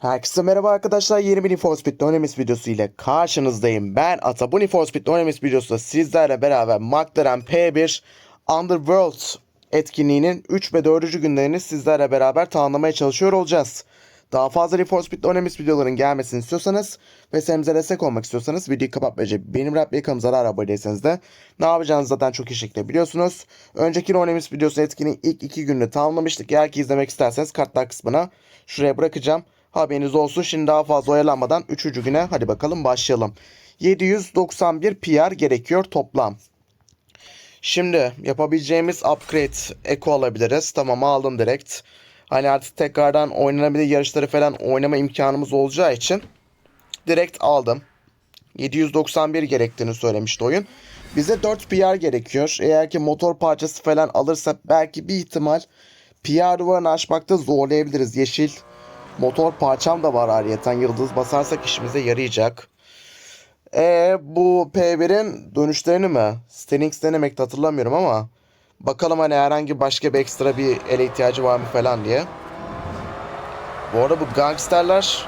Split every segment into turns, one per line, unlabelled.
Herkese merhaba arkadaşlar. Yeni bir Speed Dynamis videosu ile karşınızdayım. Ben Ata. Bu Speed Dynamis videosunda sizlerle beraber McLaren P1 Underworld etkinliğinin 3 ve 4. günlerini sizlerle beraber tamamlamaya çalışıyor olacağız. Daha fazla Speed Dynamis videoların gelmesini istiyorsanız ve serimize destek olmak istiyorsanız videoyu kapatmayacak benim rap ve kanalımıza da abone değilseniz de ne yapacağınızı zaten çok iyi şekilde biliyorsunuz. Önceki Dynamis videosu etkinliğin ilk 2 gününü tamamlamıştık. Eğer ki izlemek isterseniz kartlar kısmına şuraya bırakacağım. Haberiniz olsun. Şimdi daha fazla oyalanmadan 3. güne hadi bakalım başlayalım. 791 PR gerekiyor toplam. Şimdi yapabileceğimiz upgrade eko alabiliriz. Tamam aldım direkt. Hani artık tekrardan oynanabilir yarışları falan oynama imkanımız olacağı için direkt aldım. 791 gerektiğini söylemişti oyun. Bize 4 PR gerekiyor. Eğer ki motor parçası falan alırsa belki bir ihtimal PR duvarını açmakta zorlayabiliriz. Yeşil motor parçam da var ayrıyeten. Yıldız basarsak işimize yarayacak. E bu P1'in dönüşlerini mi? Stenix denemekte hatırlamıyorum ama bakalım hani herhangi başka bir ekstra bir ele ihtiyacı var mı falan diye. Bu arada bu gangsterler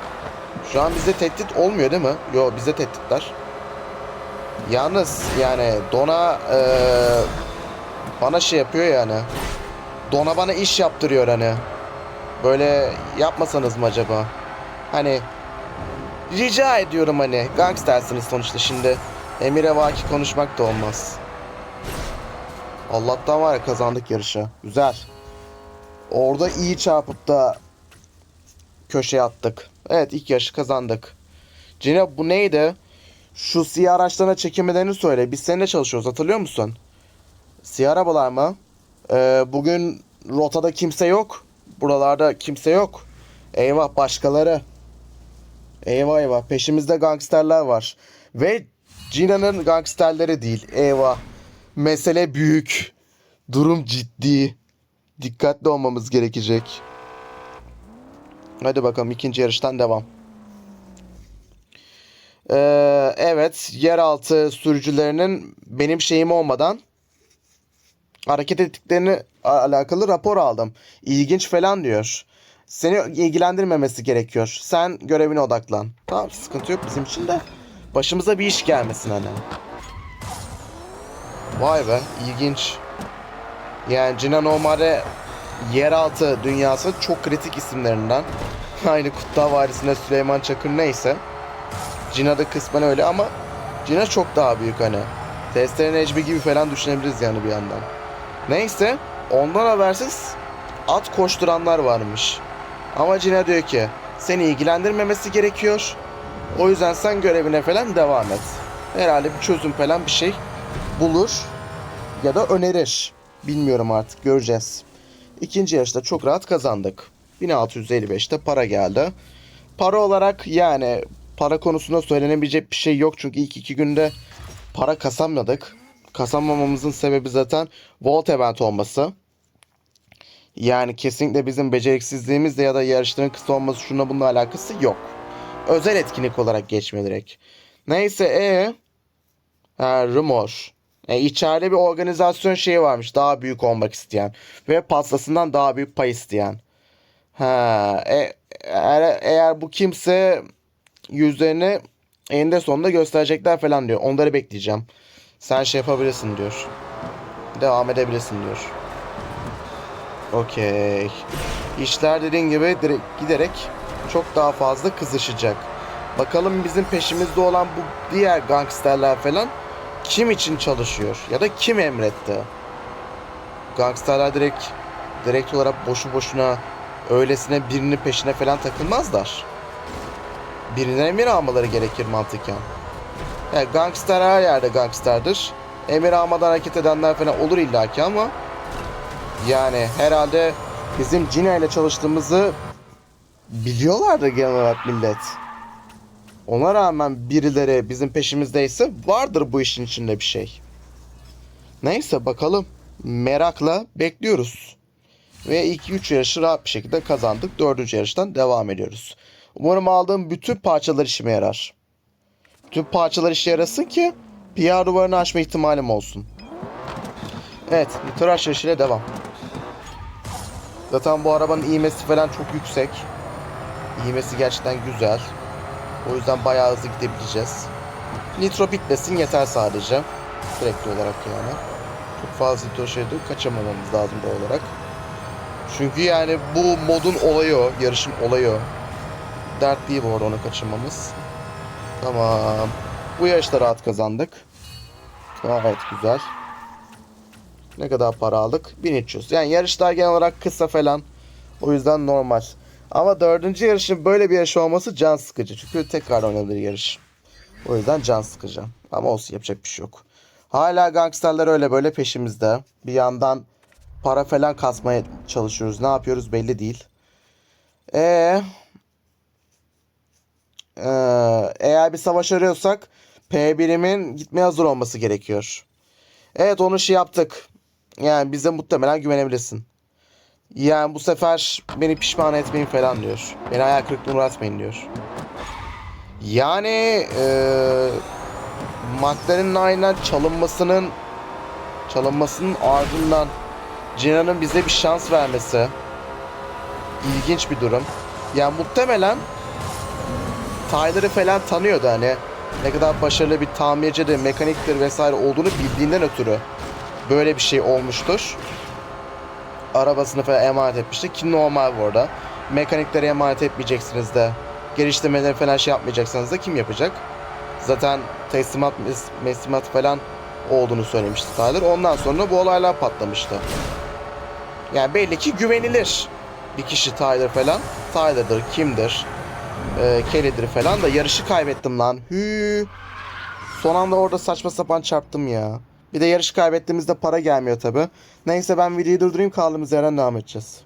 şu an bize tehdit olmuyor değil mi? Yo bize tehditler. Yalnız yani Dona eee, bana şey yapıyor yani. Dona bana iş yaptırıyor hani. Böyle yapmasanız mı acaba? Hani rica ediyorum hani gangstersiniz sonuçta şimdi. Emire vaki konuşmak da olmaz. Allah'tan var ya kazandık yarışı. Güzel. Orada iyi çarpıp da köşeye attık. Evet ilk yarışı kazandık. Cine bu neydi? Şu siyah araçlarına çekilmelerini söyle. Biz seninle çalışıyoruz hatırlıyor musun? Siyah arabalar mı? Ee, bugün rotada kimse yok. Buralarda kimse yok. Eyvah başkaları. Eyvah eyvah peşimizde gangsterler var. Ve Cina'nın gangsterleri değil. Eyvah. Mesele büyük. Durum ciddi. Dikkatli olmamız gerekecek. Hadi bakalım ikinci yarıştan devam. Ee, evet yeraltı sürücülerinin benim şeyim olmadan hareket ettiklerini alakalı rapor aldım. İlginç falan diyor. Seni ilgilendirmemesi gerekiyor. Sen görevine odaklan. Tamam sıkıntı yok bizim için de. Başımıza bir iş gelmesin hani. Vay be ilginç. Yani Cina normalde yeraltı dünyası çok kritik isimlerinden. Aynı Kutlu Vadisi'nde Süleyman Çakır neyse. Cina da kısmen öyle ama Cina çok daha büyük hani. Testere Necmi gibi falan düşünebiliriz yani bir yandan. Neyse ondan habersiz at koşturanlar varmış. Ama Cina diyor ki seni ilgilendirmemesi gerekiyor. O yüzden sen görevine falan devam et. Herhalde bir çözüm falan bir şey bulur ya da önerir. Bilmiyorum artık göreceğiz. İkinci yarışta çok rahat kazandık. 1655'te para geldi. Para olarak yani para konusunda söylenebilecek bir şey yok. Çünkü ilk iki günde para kasammadık. Kasamamamızın sebebi zaten Volt Event olması. Yani kesinlikle bizim beceriksizliğimizle ya da yarışların kısa olması şununla bununla alakası yok. Özel etkinlik olarak geçme. Neyse e ha, rumor. E, içeride bir organizasyon şeyi varmış. Daha büyük olmak isteyen. Ve pastasından daha büyük pay isteyen. Ha, e, eğer, eğer bu kimse yüzlerini eninde sonunda gösterecekler falan diyor. Onları bekleyeceğim. Sen şey yapabilirsin diyor. Devam edebilirsin diyor. Okey. İşler dediğin gibi direkt giderek çok daha fazla kızışacak. Bakalım bizim peşimizde olan bu diğer gangsterler falan kim için çalışıyor ya da kim emretti? Gangsterler direkt direkt olarak boşu boşuna öylesine birinin peşine falan takılmazlar. Birinden emir almaları gerekir mantıken. Yani gangster her yerde gangsterdir. Emir almadan hareket edenler falan olur illaki ama yani herhalde bizim Cina ile çalıştığımızı biliyorlardı genel olarak millet. Ona rağmen birileri bizim peşimizdeyse vardır bu işin içinde bir şey. Neyse bakalım. Merakla bekliyoruz. Ve ilk 3 yarışı rahat bir şekilde kazandık. 4. yarıştan devam ediyoruz. Umarım aldığım bütün parçalar işime yarar. Bütün parçalar işe yarasın ki PR duvarını aşma ihtimalim olsun. Evet, tıraş yarışıyla devam. Zaten bu arabanın iğmesi falan çok yüksek. İğmesi gerçekten güzel. O yüzden bayağı hızlı gidebileceğiz. Nitro bitmesin yeter sadece. Sürekli olarak yani. Çok fazla nitro şeyde kaçamamamız lazım doğal olarak. Çünkü yani bu modun olayı o. Yarışın olayı o. Dert değil bu arada onu kaçırmamız. Tamam. Bu yarışta rahat kazandık. Gayet güzel. Ne kadar para aldık? 1300. Yani yarışlar genel olarak kısa falan. O yüzden normal. Ama dördüncü yarışın böyle bir yarış olması can sıkıcı. Çünkü tekrar oynanır yarış. O yüzden can sıkıcı. Ama olsun yapacak bir şey yok. Hala gangsterler öyle böyle peşimizde. Bir yandan para falan kasmaya çalışıyoruz. Ne yapıyoruz belli değil. Ee, ee, eğer bir savaş arıyorsak P1'imin gitmeye hazır olması gerekiyor. Evet onu şey yaptık. Yani bize muhtemelen güvenebilirsin. Yani bu sefer beni pişman etmeyin falan diyor. Beni hayal kırıklığına uğratmayın diyor. Yani eee McLaren'in aynen çalınmasının çalınmasının ardından Cena'nın bize bir şans vermesi ilginç bir durum. Yani muhtemelen Tyler'ı falan tanıyordu hani ne kadar başarılı bir tamircidir, mekaniktir vesaire olduğunu bildiğinden ötürü böyle bir şey olmuştur. Arabasını falan emanet etmişti ki normal bu arada. Mekaniklere emanet etmeyeceksiniz de geliştirmeleri falan şey yapmayacaksanız da kim yapacak? Zaten teslimat teslimat falan olduğunu söylemişti Tyler. Ondan sonra bu olaylar patlamıştı. Yani belli ki güvenilir bir kişi Tyler falan. Tyler'dır, kimdir? Ee, Kelly'dir falan da yarışı kaybettim lan. Hü. Son anda orada saçma sapan çarptım ya. Bir de yarış kaybettiğimizde para gelmiyor tabi. Neyse ben videoyu durdurayım kaldığımız yerden devam edeceğiz.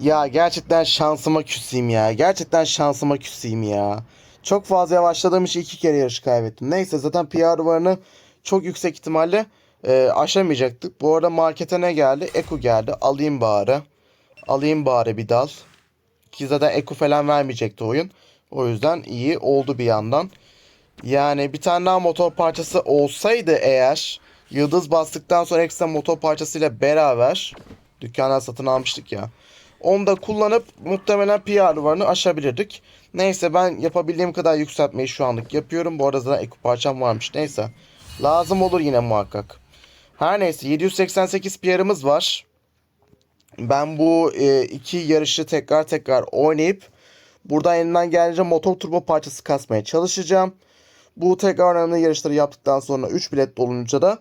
Ya gerçekten şansıma küseyim ya. Gerçekten şansıma küseyim ya. Çok fazla yavaşladığım için iki kere yarış kaybettim. Neyse zaten PR duvarını çok yüksek ihtimalle e, aşamayacaktık. Bu arada markete ne geldi? Eko geldi. Alayım bari. Alayım bari bir dal. Ki zaten Eko falan vermeyecekti oyun. O yüzden iyi oldu bir yandan. Yani bir tane daha motor parçası olsaydı eğer yıldız bastıktan sonra ekstra motor parçasıyla beraber dükkandan satın almıştık ya. Onu da kullanıp muhtemelen PR duvarını aşabilirdik. Neyse ben yapabildiğim kadar yükseltmeyi şu anlık yapıyorum. Bu arada zaten ek parçam varmış. Neyse. Lazım olur yine muhakkak. Her neyse 788 PR'ımız var. Ben bu e, iki yarışı tekrar tekrar oynayıp buradan elinden gelince motor turbo parçası kasmaya çalışacağım. Bu tekrar önemli yarışları yaptıktan sonra 3 bilet dolunca da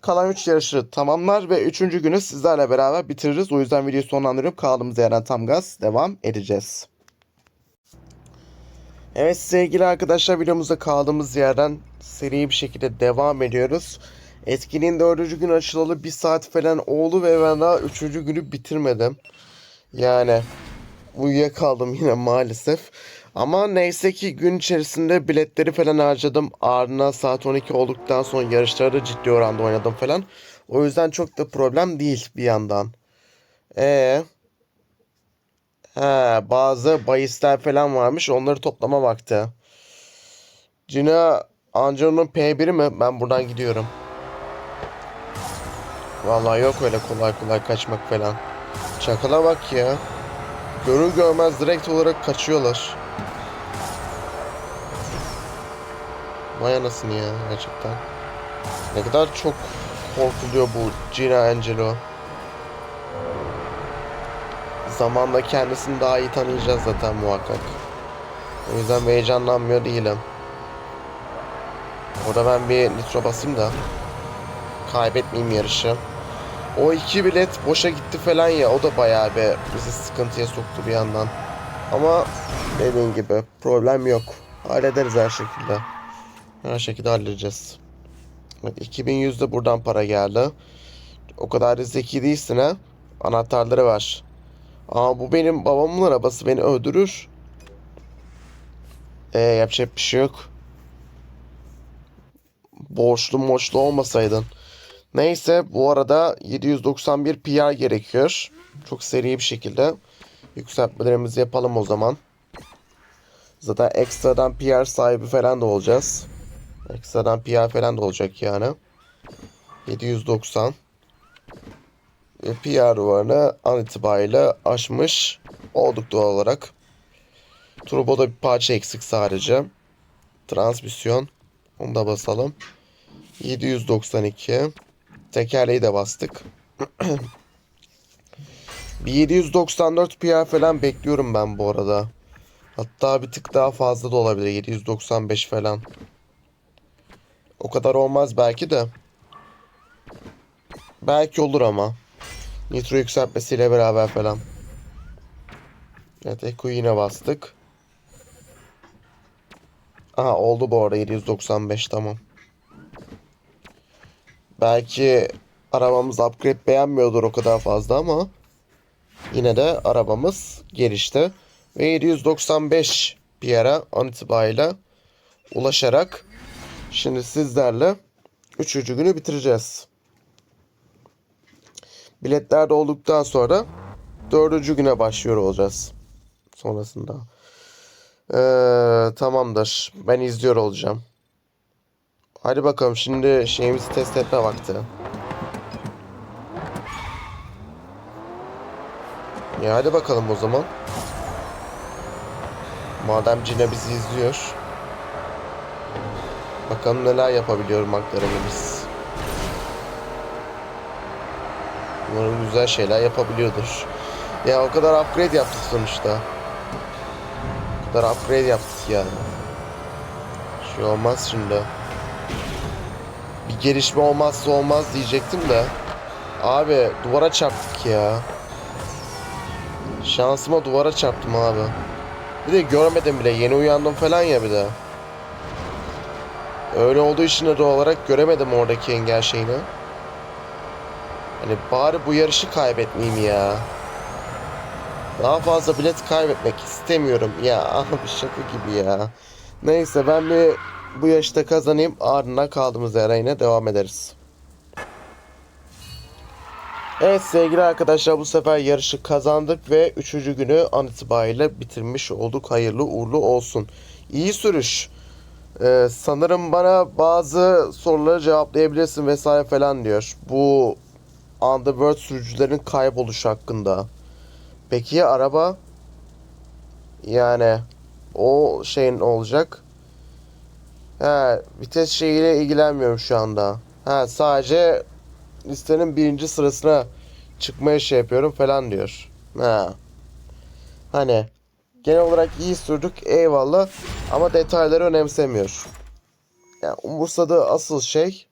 kalan 3 yarışı tamamlar ve 3. günü sizlerle beraber bitiririz. O yüzden videoyu sonlandırıyorum. Kaldığımız yerden tam gaz devam edeceğiz. Evet sevgili arkadaşlar videomuzda kaldığımız yerden seri bir şekilde devam ediyoruz. Etkinliğin dördüncü gün açılalı bir saat falan oldu ve ben daha üçüncü günü bitirmedim. Yani uyuyakaldım yine maalesef. Ama neyse ki gün içerisinde biletleri falan harcadım. Ardına saat 12 olduktan sonra yarışları da ciddi oranda oynadım falan. O yüzden çok da problem değil bir yandan. Ee, he, bazı bahisler falan varmış. Onları toplama vakti. Cina Angelo'nun P1'i mi? Ben buradan gidiyorum. Vallahi yok öyle kolay kolay kaçmak falan. Çakala bak ya. Görür görmez direkt olarak kaçıyorlar. Vay anasını ya gerçekten. Ne kadar çok korkuluyor bu Gina Angelo. Zamanla kendisini daha iyi tanıyacağız zaten muhakkak. O yüzden heyecanlanmıyor değilim. Orada ben bir nitro basayım da. Kaybetmeyeyim yarışı. O iki bilet boşa gitti falan ya. O da bayağı bir bizi sıkıntıya soktu bir yandan. Ama dediğim gibi problem yok. Hallederiz her şekilde. Her şekilde halledeceğiz. Evet 2100 de buradan para geldi. O kadar da zeki değilsin ha. Anahtarları var. Aa bu benim babamın arabası beni öldürür. Ee yapacak bir şey yok. Borçlu moçlu olmasaydın. Neyse bu arada 791 PR gerekiyor. Çok seri bir şekilde yükseltmelerimizi yapalım o zaman. Zaten ekstradan PR sahibi falan da olacağız. Ekstradan PR falan da olacak yani. 790 ve PR duvarını an itibariyle aşmış Olduk doğal olarak. Turboda bir parça eksik sadece. Transmisyon. Onu da basalım. 792. Tekerleği de bastık. bir 794 PR falan bekliyorum ben bu arada. Hatta bir tık daha fazla da olabilir. 795 falan. O kadar olmaz belki de. Belki olur ama. Nitro yükseltmesiyle beraber falan. Evet Echo'yu yine bastık. Aha oldu bu arada 795 tamam. Belki arabamız upgrade beğenmiyordur o kadar fazla ama yine de arabamız gelişti. Ve 795 bir yere an itibariyle ulaşarak şimdi sizlerle 3. günü bitireceğiz. Biletler de olduktan sonra 4. güne başlıyor olacağız. Sonrasında. Ee, tamamdır. Ben izliyor olacağım. Hadi bakalım şimdi şeyimizi test etme vakti. Ya hadi bakalım o zaman. Madem Cine bizi izliyor. Bakalım neler yapabiliyor McLaren'imiz. Umarım güzel şeyler yapabiliyordur. Ya o kadar upgrade yaptık sonuçta. O kadar upgrade yaptık yani. Şey olmaz şimdi. Bir gelişme olmazsa olmaz diyecektim de. Abi duvara çarptık ya. Şansıma duvara çarptım abi. Bir de görmedim bile. Yeni uyandım falan ya bir de. Öyle olduğu için de doğal olarak göremedim oradaki engel şeyini. Hani bari bu yarışı kaybetmeyeyim ya. Daha fazla bilet kaybetmek istemiyorum. Ya abi şaka gibi ya. Neyse ben bir bu yaşta kazanayım. Ardından kaldığımız yere yine devam ederiz. Evet sevgili arkadaşlar bu sefer yarışı kazandık ve 3. günü an itibariyle bitirmiş olduk. Hayırlı uğurlu olsun. İyi sürüş. Ee, sanırım bana bazı soruları cevaplayabilirsin vesaire falan diyor. Bu Underworld sürücülerin kayboluşu hakkında. Peki ya araba? Yani o şeyin olacak. He, vites şeyiyle ilgilenmiyorum şu anda. Ha, sadece listenin birinci sırasına çıkmaya şey yapıyorum falan diyor. Ha. Hani genel olarak iyi sürdük eyvallah ama detayları önemsemiyor. Yani umursadığı asıl şey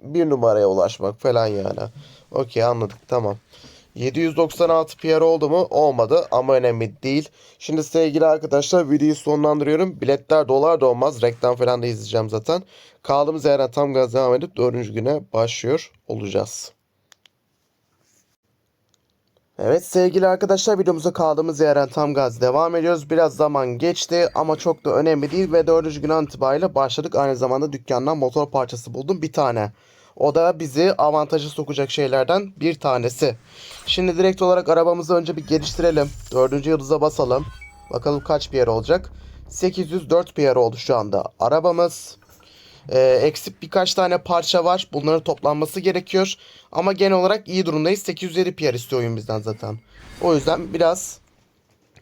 bir numaraya ulaşmak falan yani. Okey anladık tamam. 796 PR oldu mu? Olmadı ama önemli değil. Şimdi sevgili arkadaşlar videoyu sonlandırıyorum. Biletler dolar da olmaz. Reklam falan da izleyeceğim zaten. Kaldığımız yerden tam gaz devam edip 4. güne başlıyor olacağız. Evet sevgili arkadaşlar videomuza kaldığımız yerden tam gaz devam ediyoruz. Biraz zaman geçti ama çok da önemli değil ve 4. gün itibariyle başladık. Aynı zamanda dükkandan motor parçası buldum bir tane. O da bizi avantaja sokacak şeylerden bir tanesi. Şimdi direkt olarak arabamızı önce bir geliştirelim. Dördüncü yıldıza basalım. Bakalım kaç PR olacak. 804 PR oldu şu anda. Arabamız ee, eksik birkaç tane parça var. Bunların toplanması gerekiyor. Ama genel olarak iyi durumdayız. 807 PR istiyor oyun bizden zaten. O yüzden biraz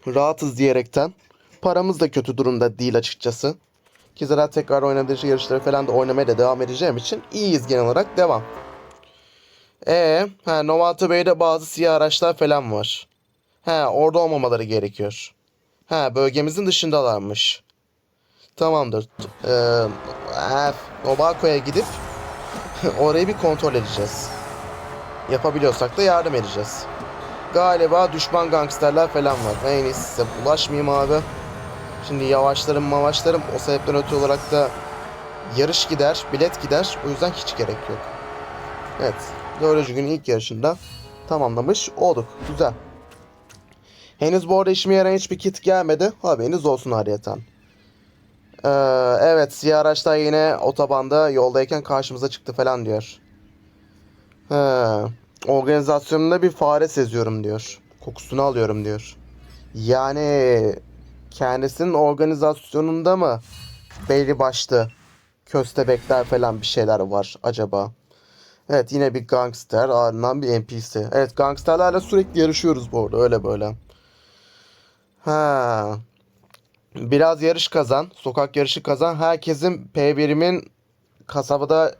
rahatız diyerekten. Paramız da kötü durumda değil açıkçası. Ki zaten tekrar oynadığı yarışları falan da oynamaya da devam edeceğim için iyiyiz genel olarak. Devam. Ee, ha, Novato Bey'de bazı siyah araçlar falan var. He, orada olmamaları gerekiyor. He, bölgemizin dışındalarmış. Tamamdır. Ee, Nobako'ya gidip orayı bir kontrol edeceğiz. Yapabiliyorsak da yardım edeceğiz. Galiba düşman gangsterler falan var. En iyisi size bulaşmayayım abi. Şimdi yavaşlarım mavaşlarım o sebepten ötürü olarak da yarış gider, bilet gider. O yüzden hiç gerek yok. Evet. Dördüncü günün ilk yarışında tamamlamış olduk. Güzel. Henüz bu arada işime yarayan hiçbir kit gelmedi. Haberiniz olsun hariyeten. Ee, evet siyah araçlar yine otobanda yoldayken karşımıza çıktı falan diyor. He, organizasyonunda bir fare seziyorum diyor. Kokusunu alıyorum diyor. Yani kendisinin organizasyonunda mı belli başlı köstebekler falan bir şeyler var acaba? Evet yine bir gangster ardından bir NPC. Evet gangsterlerle sürekli yarışıyoruz bu arada öyle böyle. Ha. Biraz yarış kazan. Sokak yarışı kazan. Herkesin P1'imin kasabada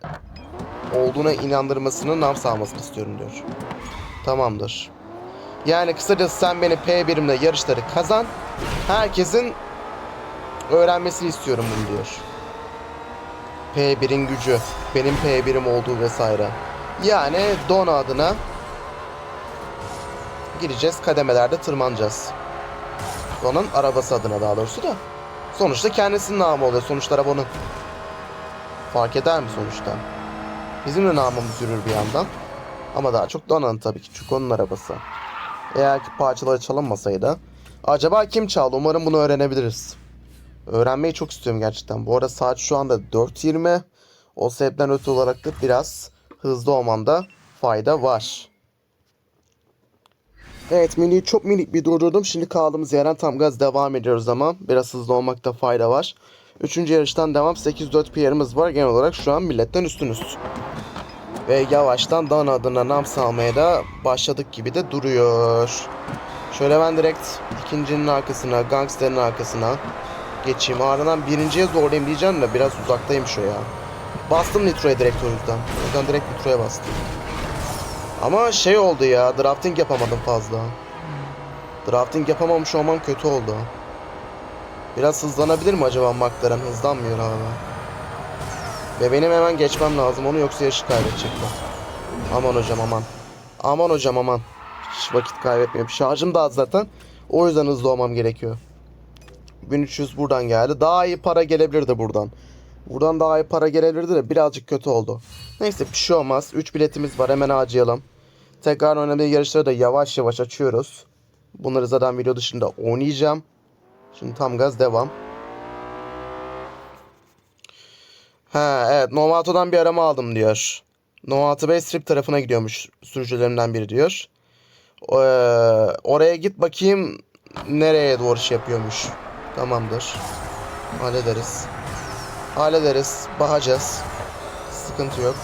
olduğuna inandırmasını nam sağlamasını istiyorum diyor. Tamamdır. Yani kısacası sen beni P1'imle yarışları kazan. Herkesin öğrenmesini istiyorum bunu diyor. P1'in gücü, benim P1'im olduğu vesaire. Yani Don adına gireceğiz, kademelerde tırmanacağız. Don'un arabası adına daha doğrusu da. Sonuçta kendisinin namı oluyor. Sonuçta arabanın. Fark eder mi sonuçta? Bizim de namımız yürür bir yandan. Ama daha çok Dona'nın tabii ki çünkü onun arabası. Eğer ki parçaları çalınmasaydı. Acaba kim çaldı? Umarım bunu öğrenebiliriz. Öğrenmeyi çok istiyorum gerçekten. Bu arada saat şu anda 4.20. O sebepten öte olarak da biraz hızlı olmamda fayda var. Evet mini çok minik bir durdurdum. Şimdi kaldığımız yerden tam gaz devam ediyoruz ama biraz hızlı olmakta fayda var. Üçüncü yarıştan devam 8-4 PR'ımız var. Genel olarak şu an milletten üstünüz. Ve yavaştan Dan adına nam salmaya da başladık gibi de duruyor. Şöyle ben direkt ikincinin arkasına, gangsterin arkasına geçeyim. Ardından birinciye zorlayayım diyeceğim de biraz uzaktayım şu ya. Bastım Nitro'ya direkt o yüzden. O yüzden direkt Nitro'ya bastım. Ama şey oldu ya, drafting yapamadım fazla. Drafting yapamamış olmam kötü oldu. Biraz hızlanabilir mi acaba McLaren? Hızlanmıyor abi. Ve benim hemen geçmem lazım onu yoksa yarışı kaybedecekler. Aman hocam aman. Aman hocam aman. Hiç vakit kaybetmiyorum. Şarjım da az zaten. O yüzden hızlı olmam gerekiyor. 1300 buradan geldi. Daha iyi para gelebilirdi buradan. Buradan daha iyi para gelebilirdi de birazcık kötü oldu. Neyse bir şey olmaz. 3 biletimiz var hemen harcayalım. Tekrar önemli yarışları da yavaş yavaş açıyoruz. Bunları zaten video dışında oynayacağım. Şimdi tam gaz devam. Ha evet Novato'dan bir arama aldım diyor. Novato Bey Strip tarafına gidiyormuş sürücülerinden biri diyor. Ee, oraya git bakayım nereye doğru şey yapıyormuş. Tamamdır. Hallederiz. Hallederiz. Bakacağız. Sıkıntı yok.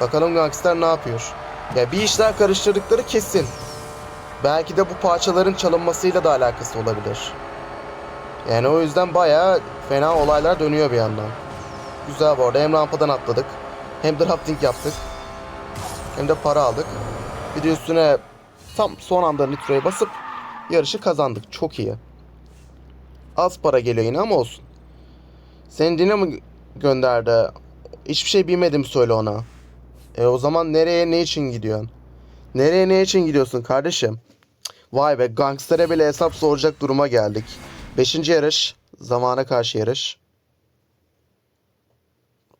Bakalım gangster ne yapıyor. Ya bir işler karıştırdıkları kesin. Belki de bu parçaların çalınmasıyla da alakası olabilir. Yani o yüzden bayağı fena olaylar dönüyor bir yandan. Güzel bu arada. Hem rampadan atladık. Hem drafting yaptık. Hem de para aldık. Bir de üstüne tam son anda nitroya basıp yarışı kazandık. Çok iyi. Az para geliyor yine ama olsun. Seni Dino mu gönderdi? Hiçbir şey bilmedim söyle ona. E o zaman nereye ne için gidiyorsun? Nereye ne için gidiyorsun kardeşim? Vay be gangstere bile hesap soracak duruma geldik. Beşinci yarış. Zamana karşı yarış.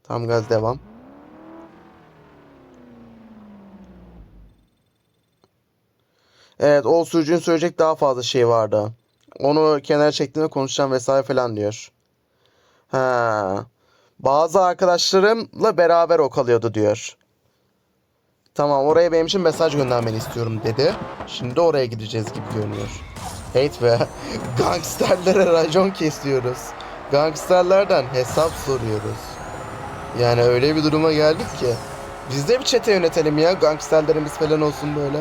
Tam gaz devam. Evet o sürücünün söyleyecek daha fazla şey vardı. Onu kenara çektiğimde konuşacağım vesaire falan diyor. Ha. Bazı arkadaşlarımla beraber o kalıyordu diyor. Tamam oraya benim için mesaj göndermeni istiyorum dedi. Şimdi oraya gideceğiz gibi görünüyor. Hate be. Gangsterlere racon kesiyoruz. Gangsterlerden hesap soruyoruz. Yani öyle bir duruma geldik ki. Biz de bir çete yönetelim ya. Gangsterlerimiz falan olsun böyle.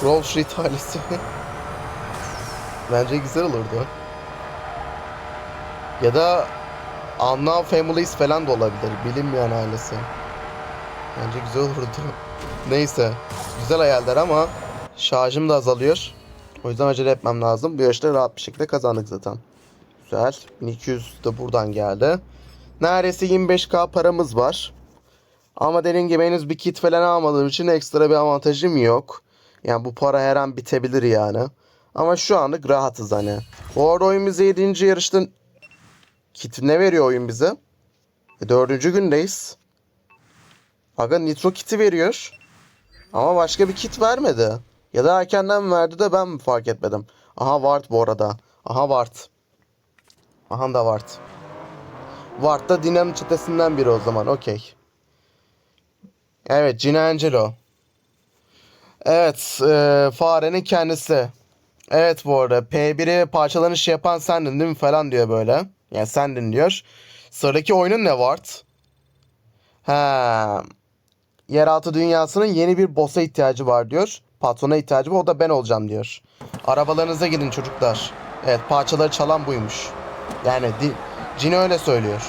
Wall Street ailesi. Bence güzel olurdu. Ya da Unknown Families falan da olabilir. Bilinmeyen ailesi. Bence güzel olurdu. Neyse. Güzel hayaller ama şarjım da azalıyor. O yüzden acele etmem lazım. Bu yarışta rahat bir şekilde kazandık zaten. Güzel. 1200 de buradan geldi. Neredeyse 25k paramız var. Ama dediğim gibi henüz bir kit falan almadığım için ekstra bir avantajım yok. Yani bu para her an bitebilir yani. Ama şu anlık rahatız hani. Bu arada oyun bize 7. yarışta kit ne veriyor oyun bize? E, 4. gündeyiz. Aga nitro kiti veriyor. Ama başka bir kit vermedi. Ya da erkenden verdi de ben mi fark etmedim. Aha Ward bu arada. Aha Ward. Aha da Ward. Ward da Dina'nın çetesinden biri o zaman. Okey. Evet Gina Angelo. Evet e, farenin kendisi. Evet bu arada P1'i parçalanış yapan sendin değil mi falan diyor böyle. Yani sendin diyor. Sıradaki oyunun ne Ward? Ha. Yeraltı dünyasının yeni bir boss'a ihtiyacı var diyor. Patrona ihtiyacı var o da ben olacağım diyor. Arabalarınıza gidin çocuklar. Evet parçaları çalan buymuş. Yani Cini öyle söylüyor.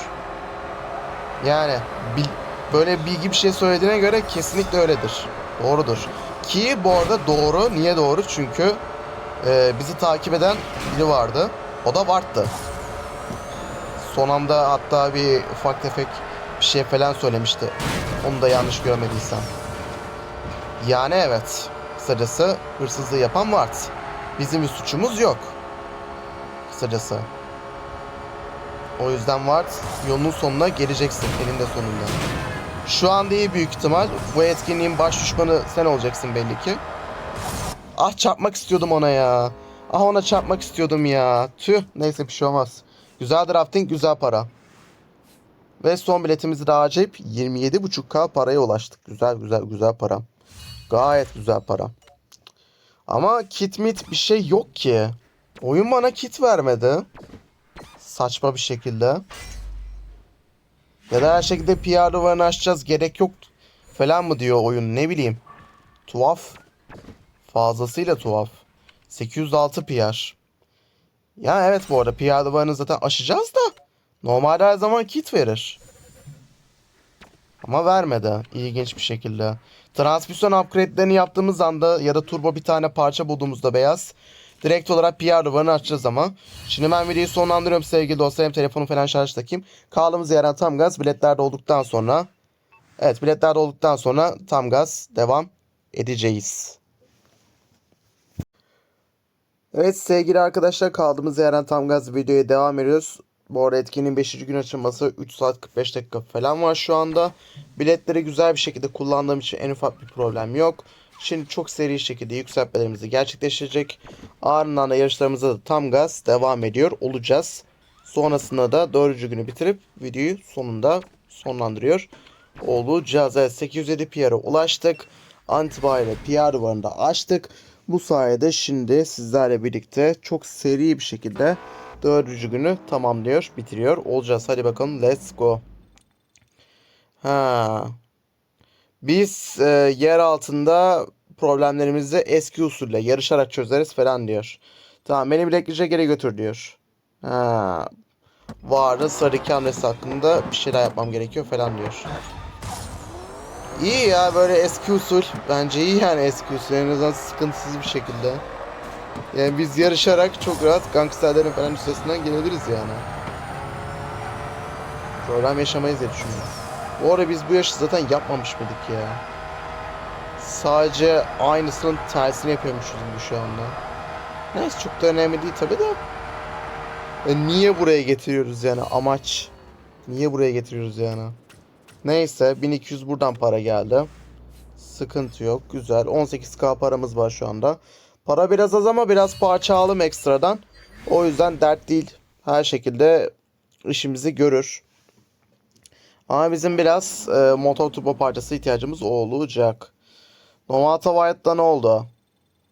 Yani bil- böyle bilgi bir şey söylediğine göre kesinlikle öyledir. Doğrudur. Ki bu arada doğru. Niye doğru? Çünkü e, bizi takip eden biri vardı. O da Bart'tı. Son anda hatta bir ufak tefek bir şey falan söylemişti. Onu da yanlış görmediysem. Yani evet. Kısacası hırsızlığı yapan Vart. Bizim bir suçumuz yok. Kısacası. O yüzden Vart yolunun sonuna geleceksin eninde sonunda. Şu an değil büyük ihtimal. Bu etkinliğin baş düşmanı sen olacaksın belli ki. Ah çarpmak istiyordum ona ya. Ah ona çarpmak istiyordum ya. Tüh neyse bir şey olmaz. Güzel drafting güzel para. Ve son biletimizi de harcayıp 27.5k paraya ulaştık. Güzel güzel güzel para. Gayet güzel para. Ama kit mit bir şey yok ki. Oyun bana kit vermedi. Saçma bir şekilde. Ya da her şekilde PR duvarını açacağız gerek yok falan mı diyor oyun ne bileyim. Tuhaf. Fazlasıyla tuhaf. 806 PR. Ya evet bu arada PR duvarını zaten aşacağız da. Normalde her zaman kit verir. Ama vermedi. İlginç bir şekilde. Transmisyon upgrade'lerini yaptığımız anda ya da turbo bir tane parça bulduğumuzda beyaz. Direkt olarak PR duvarını açacağız ama. Şimdi ben videoyu sonlandırıyorum sevgili dostlarım. Telefonu falan şarj takayım. Kaldığımız yerden tam gaz biletler de olduktan sonra. Evet biletler de olduktan sonra tam gaz devam edeceğiz. Evet sevgili arkadaşlar kaldığımız yerden tam gaz videoya devam ediyoruz. Bu arada etkinliğin 5. gün açılması 3 saat 45 dakika falan var şu anda. Biletleri güzel bir şekilde kullandığım için en ufak bir problem yok. Şimdi çok seri şekilde yükseltmelerimizi gerçekleştirecek. Ardından da yarışlarımıza da tam gaz devam ediyor olacağız. Sonrasında da 4. günü bitirip videoyu sonunda sonlandırıyor olacağız. Evet 807 PR'a ulaştık. Antiba ile PR duvarını da açtık. Bu sayede şimdi sizlerle birlikte çok seri bir şekilde dördüncü günü tamamlıyor, bitiriyor olacağız. Hadi bakalım let's go. Ha. Biz e, yer altında problemlerimizi eski usulle yarışarak çözeriz falan diyor. Tamam beni Blackridge'e geri götür diyor. Ha. Vardı sarı hamlesi hakkında bir şeyler yapmam gerekiyor falan diyor. İyi ya böyle eski usul. Bence iyi yani eski usul. En azından sıkıntısız bir şekilde. Yani biz yarışarak çok rahat gangsterlerin falan üstesinden gelebiliriz yani. Problem yaşamayız diye düşünüyorum. Bu arada biz bu yaşı zaten yapmamış mıydık ya? Sadece aynısının tersini yapıyormuşuz gibi şu anda. Neyse çok da önemli değil tabi de. E niye buraya getiriyoruz yani amaç? Niye buraya getiriyoruz yani? Neyse 1200 buradan para geldi. Sıkıntı yok. Güzel. 18k paramız var şu anda. Para biraz az ama biraz parça alım ekstradan. O yüzden dert değil. Her şekilde işimizi görür. Ama bizim biraz e, motor turbo parçası ihtiyacımız olacak. Normal Tavayet'ta ne oldu?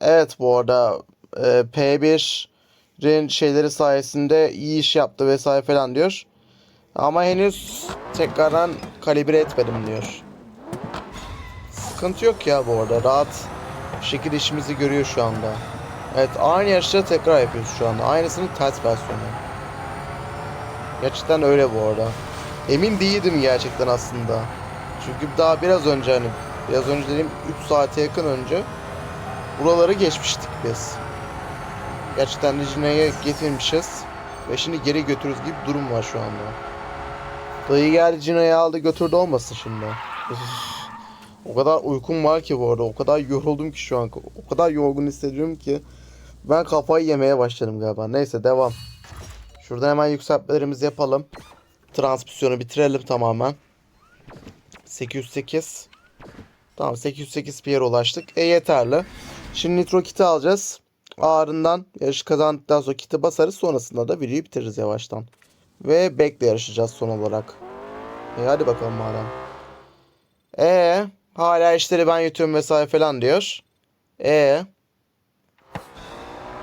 Evet bu arada e, P1'in şeyleri sayesinde iyi iş yaptı vesaire falan diyor. Ama henüz tekrardan kalibre etmedim diyor. Sıkıntı yok ya bu arada. Rahat bir şekilde işimizi görüyor şu anda. Evet aynı yarışları tekrar yapıyoruz şu anda. Aynısının ters versiyonu. Gerçekten öyle bu arada. Emin değildim gerçekten aslında. Çünkü daha biraz önce hani biraz önce dediğim 3 saate yakın önce buraları geçmiştik biz. Gerçekten Regina'ya getirmişiz. Ve şimdi geri götürürüz gibi durum var şu anda. Dayı geldi Cina'yı aldı götürdü olmasın şimdi. O kadar uykum var ki bu arada. O kadar yoruldum ki şu an. O kadar yorgun hissediyorum ki. Ben kafayı yemeye başladım galiba. Neyse devam. Şuradan hemen yükseltmelerimizi yapalım. Transmisyonu bitirelim tamamen. 808. Tamam 808 PR ulaştık. E yeterli. Şimdi nitro kiti alacağız. Ardından yarış kazandıktan sonra kiti basarız. Sonrasında da videoyu bitiririz yavaştan. Ve bekle yarışacağız son olarak. E hadi bakalım madem. E hala işleri ben yutuyorum vesaire falan diyor. E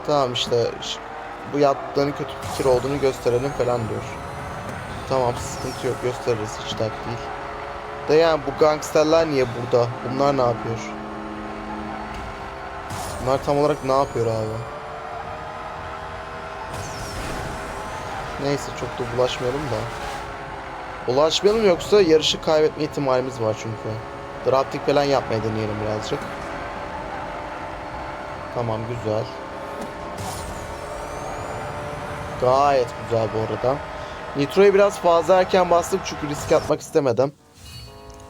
tamam işte bu yaptığını kötü fikir olduğunu gösterelim falan diyor. Tamam sıkıntı yok gösteririz hiç dert değil. De yani bu gangsterler niye burada? Bunlar ne yapıyor? Bunlar tam olarak ne yapıyor abi? Neyse çok da bulaşmayalım da. Bulaşmayalım yoksa yarışı kaybetme ihtimalimiz var çünkü. Drafting falan yapmaya deneyelim birazcık. Tamam güzel. Gayet güzel bu arada. Nitro'yu biraz fazla erken bastık çünkü risk atmak istemedim.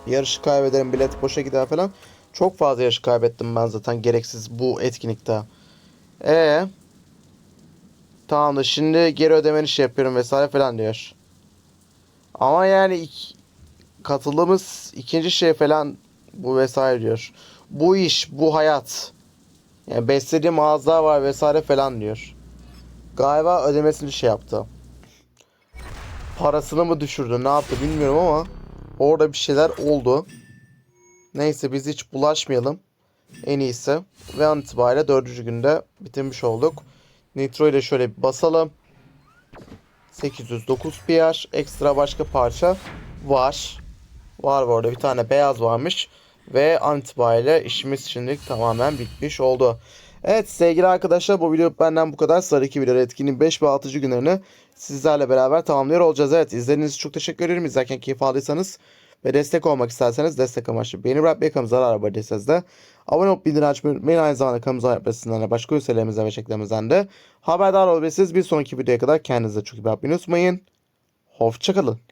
Yarışı kaybederim bilet boşa gider falan. Çok fazla yarış kaybettim ben zaten gereksiz bu etkinlikte. E Tamam da şimdi geri ödemeni şey yapıyorum vesaire falan diyor. Ama yani ik- katıldığımız ikinci şey falan bu vesaire diyor. Bu iş, bu hayat. Yani beslediğim ağızlar var vesaire falan diyor. Galiba ödemesini şey yaptı. Parasını mı düşürdü ne yaptı bilmiyorum ama orada bir şeyler oldu. Neyse biz hiç bulaşmayalım. En iyisi. Ve an itibariyle dördüncü günde bitirmiş olduk. Nitro ile şöyle bir basalım. 809 PR. Ekstra başka parça var. Var bu arada bir tane beyaz varmış. Ve an itibariyle işimiz şimdilik tamamen bitmiş oldu. Evet sevgili arkadaşlar bu video benden bu kadar. Sıradaki videoda etkinin 5 ve 6. günlerini sizlerle beraber tamamlıyor olacağız. Evet izlediğiniz için çok teşekkür ederim. İzlerken keyif aldıysanız ve destek olmak isterseniz destek amaçlı beğeni bırakmayı kanalımıza zarar verdiysanız de abone olup bildirim açmayı unutmayın. Aynı zamanda kanalımıza yapmasından da başka ülkelerimizden ve şeklerimizden de haberdar olabilirsiniz. Bir sonraki videoya kadar kendinize çok iyi bakmayı unutmayın. Hoşçakalın.